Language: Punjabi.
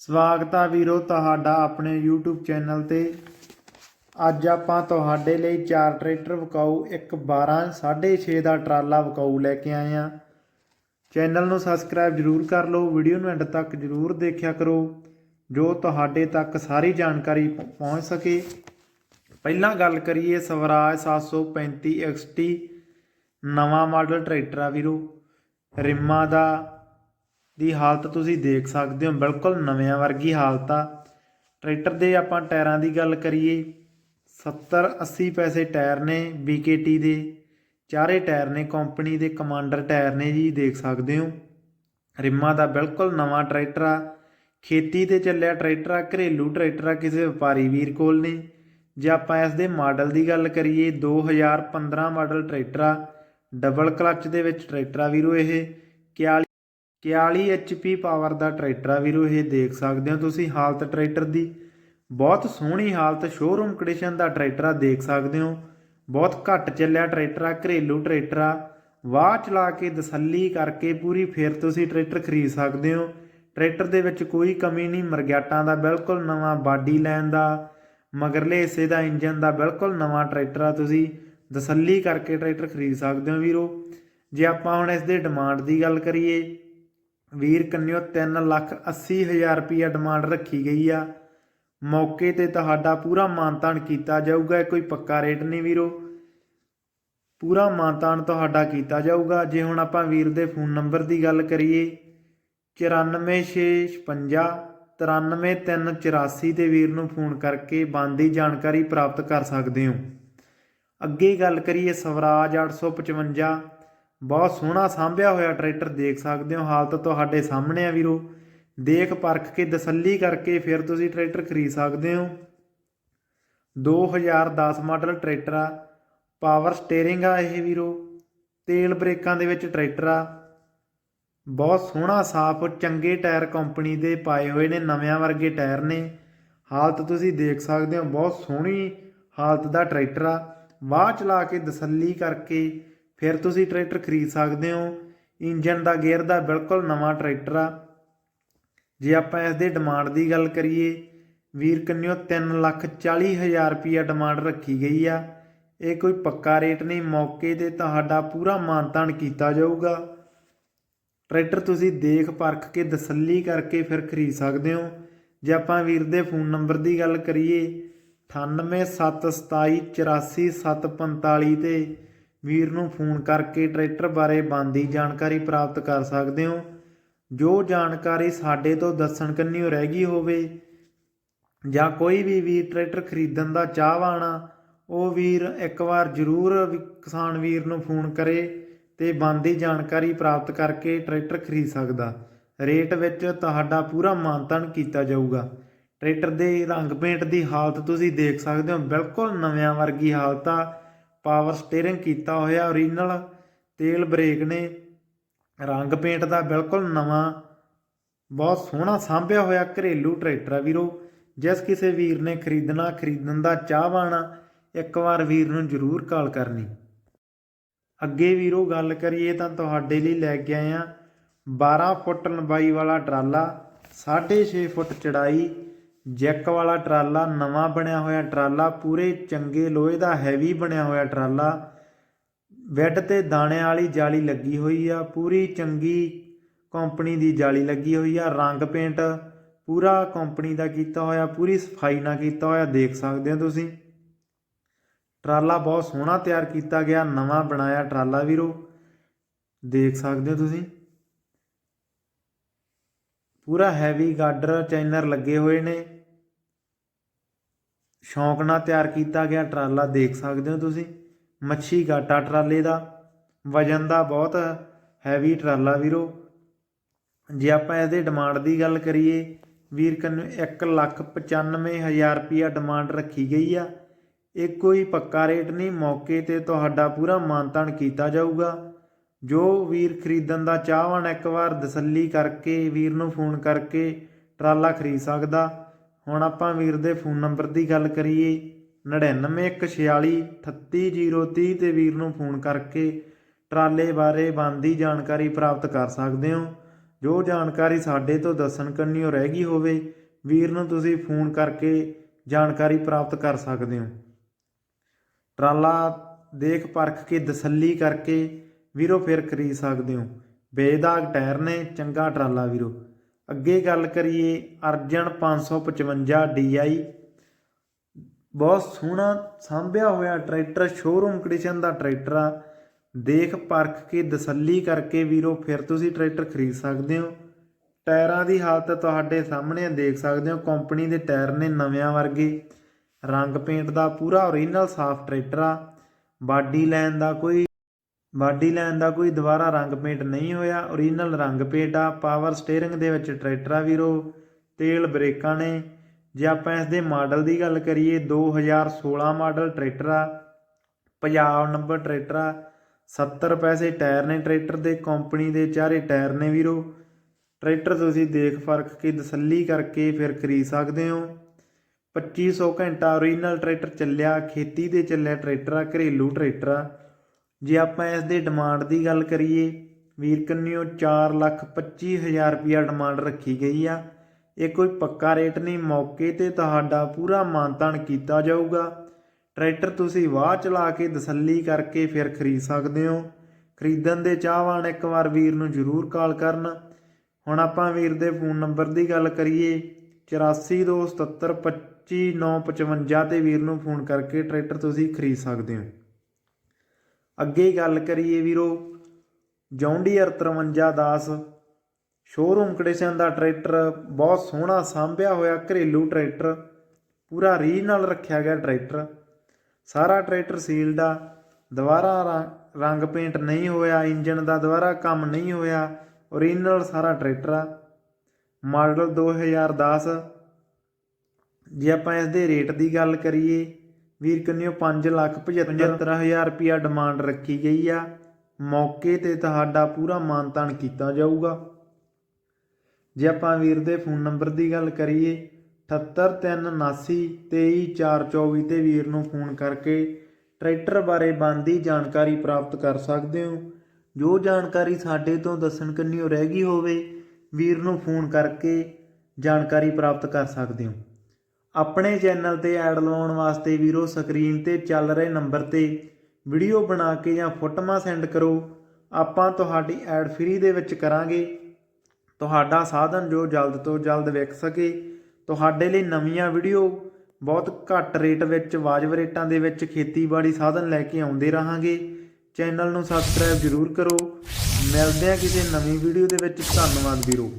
ਸਵਾਗਤ ਆ ਵੀਰੋ ਤੁਹਾਡਾ ਆਪਣੇ YouTube ਚੈਨਲ ਤੇ। ਅੱਜ ਆਪਾਂ ਤੁਹਾਡੇ ਲਈ ਚਾਰ ਟਰੈਕਟਰ ਵਿਕਾਊ, ਇੱਕ 12 6.5 ਦਾ ਟਰਾਲਾ ਵਿਕਾਊ ਲੈ ਕੇ ਆਏ ਆ ਚੈਨਲ ਨੂੰ ਸਬਸਕ੍ਰਾਈਬ ਜਰੂਰ ਕਰ ਲਓ, ਵੀਡੀਓ ਨੂੰ ਐਂਡ ਤੱਕ ਜਰੂਰ ਦੇਖਿਆ ਕਰੋ, ਜੋ ਤੁਹਾਡੇ ਤੱਕ ਸਾਰੀ ਜਾਣਕਾਰੀ ਪਹੁੰਚ ਸਕੇ। ਪਹਿਲਾਂ ਗੱਲ ਕਰੀਏ ਸਵਰਾਜ 735 XT ਨਵਾਂ ਮਾਡਲ ਟਰੈਕਟਰ ਆ ਵੀਰੋ। ਰਿਮਾ ਦਾ ਦੀ ਹਾਲਤ ਤੁਸੀਂ ਦੇਖ ਸਕਦੇ ਹੋ, ਬਿਲਕੁਲ ਨਵਿਆਂ ਵਰਗੀ ਹਾਲਤ ਆ। ਟਰੈਕਟਰ ਦੇ ਆਪਾਂ ਟਾਇਰਾਂ ਦੀ ਗੱਲ ਕਰੀਏ 70 80 ਪੈਸੇ ਟਾਇਰ ਨੇ BKT ਦੇ, ਚਾਰੇ ਟਾਇਰ ਨੇ ਕੰਪਨੀ ਦੇ, ਕਮਾਂਡਰ ਟਾਇਰ ਨੇ ਜੀ, ਦੇਖ ਸਕਦੇ ਹੋ। ਰਿਮਾਂ ਦਾ ਬਿਲਕੁਲ ਨਵਾਂ ਟਰੈਕਟਰ ਆ, ਖੇਤੀ ਤੇ ਚੱਲਿਆ ਟਰੈਕਟਰ ਆ, ਘਰੇਲੂ ਟਰੈਕਟਰ ਆ, ਕਿਸੇ ਵਪਾਰੀ ਵੀਰ ਕੋਲ ਨੇ। ਜੇ ਆਪਾਂ ਇਸ ਦੇ ਮਾਡਲ ਦੀ ਗੱਲ ਕਰੀਏ 2015 ਮਾਡਲ ਟਰੈਕਟਰ ਆ, ਡਬਲ ਕਲੱਚ ਦੇ ਵਿੱਚ ਟਰੈਕਟਰ ਆ ਵੀਰੋ ਇਹ 41 41 HP ਪਾਵਰ ਦਾ ਟਰੈਕਟਰ ਆ ਵੀਰੋ, ਇਹ ਦੇਖ ਸਕਦੇ ਹੋ ਤੁਸੀਂ ਹਾਲਤ ਟਰੈਕਟਰ ਦੀ। ਬਹੁਤ ਸੋਹਣੀ ਹਾਲਤ ਸ਼ੋਰੂਮ ਕੰਡੀਸ਼ਨ ਦਾ ਟਰੈਕਟਰ ਆ, ਦੇਖ ਸਕਦੇ ਹੋ। ਬਹੁਤ ਘੱਟ ਚੱਲਿਆ ਟਰੈਕਟਰ ਆ, ਘਰੇਲੂ ਟਰੈਕਟਰ ਆ। ਵਾਹ ਚਲਾ ਕੇ ਤਸੱਲੀ ਕਰਕੇ ਪੂਰੀ ਫਿਰ ਤੁਸੀਂ ਟਰੈਕਟਰ ਖਰੀਦ ਸਕਦੇ ਹੋ। ਟਰੈਕਟਰ ਦੇ ਵਿੱਚ ਕੋਈ ਕਮੀ ਨਹੀਂ ਮਰਗਿਆਟਾਂ ਦਾ ਬਿਲਕੁਲ ਨਵਾਂ ਬਾਡੀ ਲਾਈਨ ਦਾ, ਮਗਰਲੇ ਹਿੱਸੇ ਦਾ ਇੰਜਨ ਦਾ ਬਿਲਕੁਲ ਨਵਾਂ ਟਰੈਕਟਰ ਆ ਤੁਸੀਂ। ਤਸੱਲੀ ਕਰਕੇ ਟਰੈਕਟਰ ਖਰੀਦ ਸਕਦੇ ਹੋ ਵੀਰੋ। ਜੇ ਆਪਾਂ ਹੁਣ ਇਸ ਦੇ ਡਿਮਾਂਡ ਦੀ ਗੱਲ ਕਰੀਏ ਵੀਰ ਕੰਨਿਓ 3 ਲੱਖ 80 ਹਜ਼ਾਰ ਰੁਪਈਆ ਡਿਮਾਂਡ ਰੱਖੀ ਗਈ ਆ। ਮੌਕੇ ਤੇ ਤੁਹਾਡਾ ਪੂਰਾ ਮਾਨਤਾਨ ਕੀਤਾ ਜਾਊਗਾ ਕੋਈ ਪੱਕਾ ਰੇਟ ਨਹੀਂ ਵੀਰੋ। ਪੂਰਾ ਮਾਨਤਾਨ ਤੁਹਾਡਾ ਕੀਤਾ ਜਾਊਗਾ। ਜੇ ਹੁਣ ਆਪਾਂ ਵੀਰ ਦੇ ਫੋਨ ਨੰਬਰ ਦੀ ਗੱਲ ਕਰੀਏ 94656 93384 ਤੇ ਵੀਰ ਨੂੰ ਫੋਨ ਕਰਕੇ ਬੰਦੀ ਜਾਣਕਾਰੀ ਪ੍ਰਾਪਤ ਕਰ ਸਕਦੇ ਹੋ। ਅੱਗੇ ਗੱਲ ਕਰੀਏ ਸਵਰਾਜ 855 ਬਹੁਤ ਸੋਹਣਾ ਸਾਂਭਿਆ ਹੋਇਆ ਟਰੈਕਟਰ ਦੇਖ ਸਕਦੇ ਹੋ। ਹਾਲਤ ਤੁਹਾਡੇ ਸਾਹਮਣੇ ਆ ਵੀਰੋ। ਦੇਖ ਪਰਖ ਕੇ ਤਸੱਲੀ ਕਰਕੇ ਫਿਰ ਤੁਸੀਂ ਟਰੈਕਟਰ ਖਰੀਦ ਸਕਦੇ ਹੋ। 2010 ਮਾਡਲ ਟਰੈਕਟਰ ਆ। ਪਾਵਰ ਸਟੀਅਰਿੰਗ ਆ ਇਹ ਵੀਰੋ। ਤੇਲ ਬ੍ਰੇਕਾਂ ਦੇ ਵਿੱਚ ਟਰੈਕਟਰ ਆ। ਬਹੁਤ ਸੋਹਣਾ, ਸਾਫ਼, ਚੰਗੇ ਟਾਇਰ ਕੰਪਨੀ ਦੇ ਪਾਏ ਹੋਏ ਨੇ, ਨਵਿਆਂ ਵਰਗੇ ਟਾਇਰ ਨੇ। ਹਾਲਤ ਤੁਸੀਂ ਦੇਖ ਸਕਦੇ ਹੋ। ਬਹੁਤ ਸੋਹਣੀ ਹਾਲਤ ਦਾ ਟਰੈਕਟਰ ਆ। ਵਾਹ ਚਲਾ ਕੇ ਤਸੱਲੀ ਕਰਕੇ ਫਿਰ ਤੁਸੀਂ ਟਰੈਕਟਰ ਖਰੀਦ ਸਕਦੇ ਹੋ। ਇੰਜਨ ਦਾ ਗੇਅਰ ਦਾ ਬਿਲਕੁਲ ਨਵਾਂ ਟਰੈਕਟਰ ਆ। ਜੇ ਆਪਾਂ ਇਸ ਦੇ ਡਿਮਾਂਡ ਦੀ ਗੱਲ ਕਰੀਏ, ਵੀਰ ਕੰਨਿਓ 3 ਲੱਖ 40 ਹਜ਼ਾਰ ਰੁਪਈਆ ਡਿਮਾਂਡ ਰੱਖੀ ਗਈ ਆ। ਇਹ ਕੋਈ ਪੱਕਾ ਰੇਟ ਨਹੀਂ, ਮੌਕੇ ਤੇ ਤੁਹਾਡਾ ਪੂਰਾ ਮਾਨਤਾਨ ਕੀਤਾ ਜਾਊਗਾ। ਟਰੈਕਟਰ ਤੁਸੀਂ ਦੇਖ ਪਰਖ ਕੇ ਤਸੱਲੀ ਕਰਕੇ ਫਿਰ ਖਰੀਦ ਸਕਦੇ ਹੋ। ਜੇ ਆਪਾਂ ਵੀਰ ਦੇ ਫੋਨ ਨੰਬਰ ਦੀ ਗੱਲ ਕਰੀਏ 9872274745 ਤੇ ਵੀਰ ਨੂੰ ਫੋਨ ਕਰਕੇ ਟਰੈਕਟਰ ਬਾਰੇ ਬੰਦੀ ਜਾਣਕਾਰੀ ਪ੍ਰਾਪਤ ਕਰ ਸਕਦੇ ਹੋ। ਜੋ ਜਾਣਕਾਰੀ ਸਾਡੇ ਤੋਂ ਦੱਸਣ ਕੰਨਿਓ ਰਹਿ ਗਈ ਹੋਵੇ ਜਾਂ ਕੋਈ ਵੀ ਵੀਰ ਟਰੈਕਟਰ ਖਰੀਦਣ ਦਾ ਚਾਹਵਾਨ ਆ, ਉਹ ਵੀਰ ਇੱਕ ਵਾਰ ਜ਼ਰੂਰ ਕਿਸਾਨ ਵੀਰ ਨੂੰ ਫੋਨ ਕਰੇ ਤੇ ਬੰਦੀ ਜਾਣਕਾਰੀ ਪ੍ਰਾਪਤ ਕਰਕੇ ਟਰੈਕਟਰ ਖਰੀਦ ਸਕਦਾ। ਰੇਟ ਵਿੱਚ ਤੁਹਾਡਾ ਪੂਰਾ ਮਾਨਤਾਨ ਕੀਤਾ ਜਾਊਗਾ। ਟਰੈਕਟਰ ਦੇ ਰੰਗ ਪੇਂਟ ਦੀ ਹਾਲਤ ਤੁਸੀਂ ਦੇਖ ਸਕਦੇ ਹੋ। ਬਿਲਕੁਲ ਨਵਿਆਂ ਵਰਗੀ ਹਾਲਤ ਆ। ਪਾਵਰ ਸਟੀਅਰਿੰਗ ਕੀਤਾ ਹੋਇਆ ਓਰੀਜਨਲ ਤੇਲ ਬ੍ਰੇਕ ਨੇ, ਰੰਗ ਪੇਂਟ ਦਾ ਬਿਲਕੁਲ ਨਵਾਂ, ਬਹੁਤ ਸੋਹਣਾ ਸਾਂਭਿਆ ਹੋਇਆ ਘਰੇਲੂ ਟਰੈਕਟਰ ਆ ਵੀਰੋ। ਜਿਸ ਕਿਸੇ ਵੀਰ ਨੇ ਖਰੀਦਣਾ, ਖਰੀਦਣ ਦਾ ਚਾਹਵਾਨ ਆ ਇੱਕ ਵਾਰ ਵੀਰ ਨੂੰ ਜ਼ਰੂਰ ਕਾਲ ਕਰਨੀ। ਅੱਗੇ ਵੀਰੋ ਗੱਲ ਕਰੀਏ ਤਾਂ ਤੁਹਾਡੇ ਲਈ ਲੈ ਕੇ ਆਏ ਆ 12 ਫੁੱਟ ਲੰਬਾਈ ਵਾਲਾ ਟਰਾਲਾ 6.5 ਫੁੱਟ ਚੜਾਈ ਜੈਕ ਵਾਲਾ ਟਰਾਲਾ, ਨਵਾਂ ਬਣਿਆ ਹੋਇਆ ਟਰਾਲਾ, ਪੂਰੇ ਚੰਗੇ ਲੋਹੇ ਦਾ ਹੈਵੀ ਬਣਿਆ ਹੋਇਆ ਟਰਾਲਾ ਬੈੱਡ ਤੇ ਦਾਣੇ ਵਾਲੀ ਜਾਲੀ ਲੱਗੀ ਹੋਈ ਆ, ਪੂਰੀ ਚੰਗੀ ਕੰਪਨੀ ਦੀ ਜਾਲੀ ਲੱਗੀ ਹੋਈ ਆ, ਰੰਗ ਪੇਂਟ ਪੂਰਾ ਕੰਪਨੀ ਦਾ ਕੀਤਾ ਹੋਇਆ, ਪੂਰੀ ਸਫ਼ਾਈ ਨਾਲ ਕੀਤਾ ਹੋਇਆ, ਦੇਖ ਸਕਦੇ ਹੋ ਤੁਸੀਂ। ਟਰਾਲਾ ਬਹੁਤ ਸੋਹਣਾ ਤਿਆਰ ਕੀਤਾ ਗਿਆ, ਨਵਾਂ ਬਣਾਇਆ ਟਰਾਲਾ ਵੀਰੋ, ਦੇਖ ਸਕਦੇ ਹੋ ਤੁਸੀਂ। ਪੂਰਾ ਹੈਵੀ ਗਾਡਰ ਚੈਨਰ ਲੱਗੇ ਹੋਏ ਨੇ। ਸ਼ੌਂਕ ਨਾਲ ਤਿਆਰ ਕੀਤਾ ਗਿਆ ਟਰਾਲਾ ਦੇਖ ਸਕਦੇ ਹੋ ਤੁਸੀਂ। ਮੱਛੀ ਗਾਟਾ ਟਰਾਲੇ ਦਾ। ਵਜਨ ਦਾ ਬਹੁਤ ਹੈਵੀ ਟਰਾਲਾ ਵੀਰੋ। ਜੇ ਆਪਾਂ ਇਹਦੇ ਡਿਮਾਂਡ ਦੀ ਗੱਲ ਕਰੀਏ, ਵੀਰ ਕੰਨ 195000 ਰੁਪਿਆ ਡਿਮਾਂਡ ਰੱਖੀ ਗਈ ਆ। ਇਹ ਕੋਈ ਪੱਕਾ ਰੇਟ ਨਹੀਂ, ਮੌਕੇ ਤੇ ਤੁਹਾਡਾ ਪੂਰਾ ਮਾਨਤਾਨ ਕੀਤਾ ਜਾਊਗਾ। ਜੋ ਵੀਰ ਖਰੀਦਣ ਦਾ ਚਾਹਵਾਨ ਇੱਕ ਵਾਰ ਤਸੱਲੀ ਕਰਕੇ ਵੀਰ ਨੂੰ ਫੋਨ ਕਰਕੇ ਟਰਾਲਾ ਖਰੀਦ ਸਕਦਾ। ਹੁਣ ਆਪਾਂ ਵੀਰ ਦੇ ਫੋਨ ਨੰਬਰ ਦੀ ਗੱਲ ਕਰੀਏ। 9914438030 ਤੇ ਵੀਰ ਨੂੰ ਫੋਨ ਕਰਕੇ ਟਰਾਲੇ ਬਾਰੇ ਬੰਦੀ ਜਾਣਕਾਰੀ ਪ੍ਰਾਪਤ ਕਰ ਸਕਦੇ ਹੋ। ਜੋ ਜਾਣਕਾਰੀ ਸਾਡੇ ਤੋਂ ਦੱਸਣ ਕੰਨਿਓ ਰਹਿ ਗਈ ਹੋਵੇ, ਵੀਰ ਨੂੰ ਤੁਸੀਂ ਫੋਨ ਕਰਕੇ ਜਾਣਕਾਰੀ ਪ੍ਰਾਪਤ ਕਰ ਸਕਦੇ ਹੋ। ਟਰਾਲਾ ਦੇਖ ਪਰਖ ਕੇ ਤਸੱਲੀ ਕਰਕੇ ਵੀਰੋ ਫਿਰ ਖਰੀਦ ਸਕਦੇ ਹੋ। ਬੇਦਾਗ ਟਾਇਰ ਨੇ, ਚੰਗਾ ਟਰਾਲਾ ਵੀਰੋ। ਅੱਗੇ ਗੱਲ ਕਰੀਏ ਅਰਜਨ 555 DI ਬਹੁਤ ਸੋਹਣਾ ਸਾਂਭਿਆ ਹੋਇਆ ਟਰੈਕਟਰ ਸ਼ੋਰੂਮ ਕੰਡੀਸ਼ਨ ਦਾ ਟਰੈਕਟਰ ਆ। ਦੇਖ ਪਰਖ ਕੇ, ਤਸੱਲੀ ਕਰਕੇ ਵੀਰੋ, ਫਿਰ ਤੁਸੀਂ ਟਰੈਕਟਰ ਖਰੀਦ ਸਕਦੇ ਹੋ। ਟਾਇਰਾਂ ਦੀ ਹਾਲਤ ਤੁਹਾਡੇ ਸਾਹਮਣੇ ਦੇਖ ਸਕਦੇ ਹੋ, ਕੰਪਨੀ ਦੇ ਟਾਇਰ ਨੇ ਨਵਿਆਂ ਵਰਗੇ। ਰੰਗ ਪੇਂਟ ਦਾ ਪੂਰਾ ਓਰੀਜਨਲ ਸਾਫ਼ ਟਰੈਕਟਰ ਆ। ਬਾਡੀ ਲਾਈਨ ਦਾ ਕੋਈ ਬਾਡੀ ਲਾਈਨ ਦਾ ਕੋਈ ਦੁਬਾਰਾ ਰੰਗ ਪੇਂਟ ਨਹੀਂ ਹੋਇਆ। ਓਰੀਜਨਲ ਰੰਗ ਪੇਂਟ ਆ। ਪਾਵਰ ਸਟੀਅਰਿੰਗ ਦੇ ਵਿੱਚ ਟਰੈਕਟਰ ਆ ਵੀਰੋ। ਤੇਲ ਬ੍ਰੇਕਾਂ ਨੇ। ਜੇ ਆਪਾਂ ਇਸ ਦੇ ਮਾਡਲ ਦੀ ਗੱਲ ਕਰੀਏ 2016 ਮਾਡਲ ਟਰੈਕਟਰ ਆ। ਪੰਜਾਬ ਨੰਬਰ ਟਰੈਕਟਰ ਆ। 70 ਪੈਸੇ ਟਾਇਰ ਨੇ ਟਰੈਕਟਰ ਦੇ। ਕੰਪਨੀ ਦੇ ਚਾਰੇ ਟਾਇਰ ਨੇ ਵੀਰੋ। ਟਰੈਕਟਰ ਤੁਸੀਂ ਦੇਖ ਫ਼ਰਕ ਕੇ ਤਸੱਲੀ ਕਰਕੇ ਫਿਰ ਖਰੀਦ ਸਕਦੇ ਹੋ। 2500 ਘੰਟਾ ਓਰੀਜਨਲ ਟਰੈਕਟਰ ਚੱਲਿਆ। ਖੇਤੀ ਦੇ ਚੱਲਿਆ ਟਰੈਕਟਰ ਆ। ਘਰੇਲੂ ਟਰੈਕਟਰ ਆ। ਜੇ ਆਪਾਂ ਇਸ ਦੇ ਡਿਮਾਂਡ ਦੀ ਗੱਲ ਕਰੀਏ, ਵੀਰ ਕੰਨਿਓ 425000 ਰੁਪਿਆ ਡਿਮਾਂਡ ਰੱਖੀ ਗਈ ਆ। ਇਹ ਕੋਈ ਪੱਕਾ ਰੇਟ ਨਹੀਂ, ਮੌਕੇ ਤੇ ਤੁਹਾਡਾ ਪੂਰਾ ਮਾਨਤਾਨ ਕੀਤਾ ਜਾਊਗਾ। ਟਰੈਕਟਰ ਤੁਸੀਂ ਵਾਹ ਚਲਾ ਕੇ ਤਸੱਲੀ ਕਰਕੇ ਫਿਰ ਖਰੀਦ ਸਕਦੇ ਹੋ। ਖਰੀਦਣ ਦੇ ਚਾਹਵਾਨ ਇੱਕ ਵਾਰ ਵੀਰ ਨੂੰ ਜ਼ਰੂਰ ਕਾਲ ਕਰਨ। ਹੁਣ ਆਪਾਂ ਵੀਰ ਦੇ ਫੋਨ ਨੰਬਰ ਦੀ ਗੱਲ ਕਰੀਏ 8427725955 ਤੇ ਵੀਰ ਨੂੰ ਫੋਨ ਕਰਕੇ ਟਰੈਕਟਰ ਤੁਸੀਂ ਖਰੀਦ ਸਕਦੇ ਹੋ। ਅੱਗੇ ਗੱਲ ਕਰੀਏ ਵੀਰੋ। ਜੌਂਡੀਅਰ 5310 ਸ਼ੋਰੂਮ ਕੰਡੀਸ਼ਨ ਦਾ ਟਰੈਕਟਰ, ਬਹੁਤ ਸੋਹਣਾ ਸਾਂਭਿਆ ਹੋਇਆ ਘਰੇਲੂ ਟਰੈਕਟਰ, ਪੂਰਾ ਰੀਜਨਲ ਰੱਖਿਆ ਗਿਆ ਟਰੈਕਟਰ। ਸਾਰਾ ਟਰੈਕਟਰ ਸੀਲਡ ਆ, ਦੁਬਾਰਾ ਰੰਗ ਪੇਂਟ ਨਹੀਂ ਹੋਇਆ ਇੰਜਨ ਦਾ ਦੁਬਾਰਾ ਕੰਮ ਨਹੀਂ ਹੋਇਆ ਓਰੀਜਨਲ ਸਾਰਾ ਟਰੈਕਟਰ ਆ। ਮਾਡਲ 2010 ਜੇ ਆਪਾਂ ਇਸ ਦੇ ਰੇਟ ਦੀ ਗੱਲ ਕਰੀਏ ਵੀਰ ਕੰਨਿਓ 575000 ਰੁਪਿਆ ਡਿਮਾਂਡ ਰੱਖੀ ਗਈ ਆ। ਮੌਕੇ ਤੇ ਤੁਹਾਡਾ ਪੂਰਾ ਮਾਨਤਾਨ ਕੀਤਾ ਜਾਊਗਾ। ਜੇ ਆਪਾਂ ਵੀਰ ਦੇ ਫੋਨ ਨੰਬਰ ਦੀ ਗੱਲ ਕਰੀਏ 78379 23424 ਤੇ ਵੀਰ ਨੂੰ ਫੋਨ ਕਰਕੇ ਟਰੈਕਟਰ ਬਾਰੇ ਬਣਦੀ ਜਾਣਕਾਰੀ ਪ੍ਰਾਪਤ ਕਰ ਸਕਦੇ ਹੋ। ਜੋ ਜਾਣਕਾਰੀ ਸਾਡੇ ਤੋਂ ਦੱਸਣ ਕੰਨਿਓ ਰਹਿ ਗਈ ਹੋਵੇ, ਵੀਰ ਨੂੰ ਫੋਨ ਕਰਕੇ ਜਾਣਕਾਰੀ ਪ੍ਰਾਪਤ ਕਰ ਸਕਦੇ ਹੋ। ਆਪਣੇ ਚੈਨਲ ਤੇ ਐਡ ਲਵਾਉਣ ਵਾਸਤੇ ਵੀਰੋ ਸਕਰੀਨ ਤੇ ਚੱਲ ਰਹੇ ਨੰਬਰ ਤੇ ਵੀਡੀਓ ਬਣਾ ਕੇ ਜਾਂ ਫੋਟੋਆਂ ਸੈਂਡ ਕਰੋ। ਆਪਾਂ ਤੁਹਾਡੀ ਐਡ ਫ੍ਰੀ ਦੇ ਵਿੱਚ ਕਰਾਂਗੇ। ਤੁਹਾਡਾ ਸਾਧਨ ਜੋ ਜਲਦ ਤੋਂ ਜਲਦ ਵਿਕ ਸਕੇ। ਤੁਹਾਡੇ ਲਈ ਨਵੀਆਂ ਵੀਡੀਓ, ਬਹੁਤ ਘੱਟ ਰੇਟ ਵਿੱਚ, ਵਾਜਬ ਰੇਟਾਂ ਦੇ ਵਿੱਚ ਖੇਤੀਬਾੜੀ ਸਾਧਨ ਲੈ ਕੇ ਆਉਂਦੇ ਰਹਾਂਗੇ। ਚੈਨਲ ਨੂੰ ਸਬਸਕ੍ਰਾਈਬ ਜ਼ਰੂਰ ਕਰੋ। ਮਿਲਦੇ ਹਾਂ ਕਿਸੇ ਨਵੀਂ ਵੀਡੀਓ ਦੇ ਵਿੱਚ। ਧੰਨਵਾਦ ਵੀਰੋ।